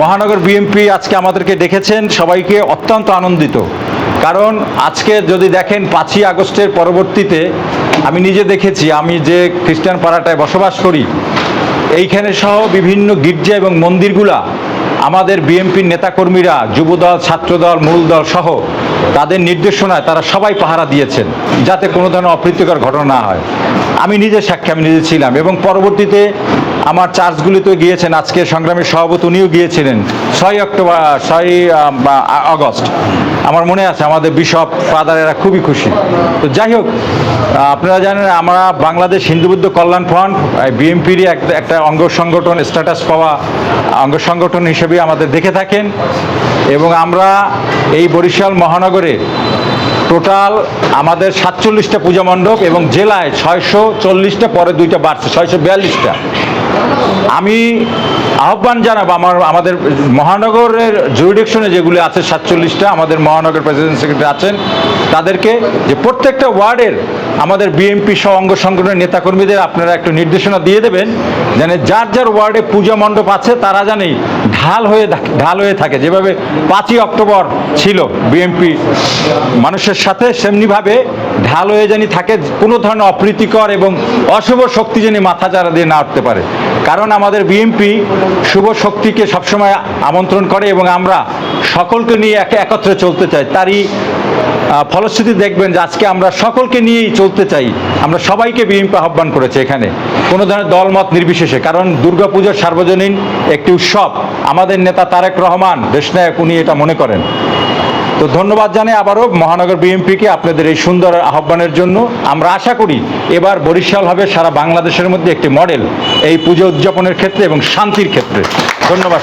মহানগর বিএমপি আজকে আমাদেরকে ডেকেছেন, সবাইকে অত্যন্ত আনন্দিত। কারণ আজকে যদি দেখেন পাঁচই আগস্টের পরবর্তীতে আমি নিজে দেখেছি, আমি যে খ্রিস্টান পাড়াটায় বসবাস করি, এইখানে সহ বিভিন্ন গির্জা এবং মন্দিরগুলা আমাদের বিএনপির নেতাকর্মীরা, যুবদল, ছাত্রদল মূল দল সহ তাদের নির্দেশনায় তারা সবাই পাহারা দিয়েছেন, যাতে কোনো ধরনের অপ্রীতিকর ঘটনা না হয়। আমি নিজে সাক্ষী, আমি নিজে ছিলাম এবং পরবর্তীতে আমার চার্চগুলিতে গিয়েছেন আজকে সংগ্রামের সভাপতি উনিও গিয়েছিলেন। ছয় অক্টোবর, ছয় আগস্ট। আমার মনে আছে, আমাদের বিশপ ফাদারেরা খুবই খুশি। তো যাই হোক আপনারা জানেন, আমরা বাংলাদেশ হিন্দু বৌদ্ধ কল্যাণ ফ্রন্ট বিএমপিরই একটা অঙ্গ সংগঠন স্ট্যাটাস পাওয়া, অঙ্গ সংগঠন হিসেবে আমাদের দেখে থাকেন। এবং আমরা এই বরিশাল মহানগরে টোটাল আমাদের সাতচল্লিশটা পূজা মণ্ডপ এবং জেলায় ছয়শো চল্লিশটা, পরে দুইটা বাড়ছে, ছয়শো বিয়াল্লিশটা। আমি আহ্বান জানাব আমার, আমাদের মহানগরের জুরিডিকশনে যেগুলি আছে সাতচল্লিশটা, আমাদের মহানগর প্রেসিডেন্ট সেক্রেটারি আছেন, তাদেরকে যে প্রত্যেকটা ওয়ার্ডের আমাদের বিএমপি সহ অঙ্গ সংগঠনের নেতাকর্মীদের আপনারা একটু নির্দেশনা দিয়ে দেবেন, যেন যার যার ওয়ার্ডে পূজা মণ্ডপ আছে, তারা জানেই ঢাল হয়ে ঢাল হয়ে থাকে। যেভাবে পাঁচই অক্টোবর ছিল বিএমপি মানুষের সাথে, সেমনিভাবে ঢাল হয়ে জানি থাকে, কোনো ধরনের অপ্রীতিকর এবং অশুভ শক্তি যেন মাথা চারা দিয়ে না উঠতে পারে। কারণ আমাদের বিএমপি শুভ শক্তিকে সবসময় আমন্ত্রণ করে এবং আমরা সকলকে নিয়ে একে একত্রে চলতে চাই। তারই ফলশ্রুতি দেখবেন যে আজকে আমরা সকলকে নিয়েই চলতে চাই। আমরা সবাইকে বিএমপি আহ্বান করেছে এখানে। কোনো ধরনের দলমত নির্বিশেষে, কারণ দুর্গাপুজোর সার্বজনীন একটি উৎসব। আমাদের নেতা তারেক রহমান, দেশনায়ক, উনি এটা মনে করেন। তো ধন্যবাদ জানাই আবারও মহানগর বিএনপিকে আপনাদের এই সুন্দর আহ্বানের জন্য। আমরা আশা করি এবার বরিশাল হবে সারা বাংলাদেশের মধ্যে একটি মডেল এই পুজো উদযাপনের ক্ষেত্রে এবং শান্তির ক্ষেত্রে। ধন্যবাদ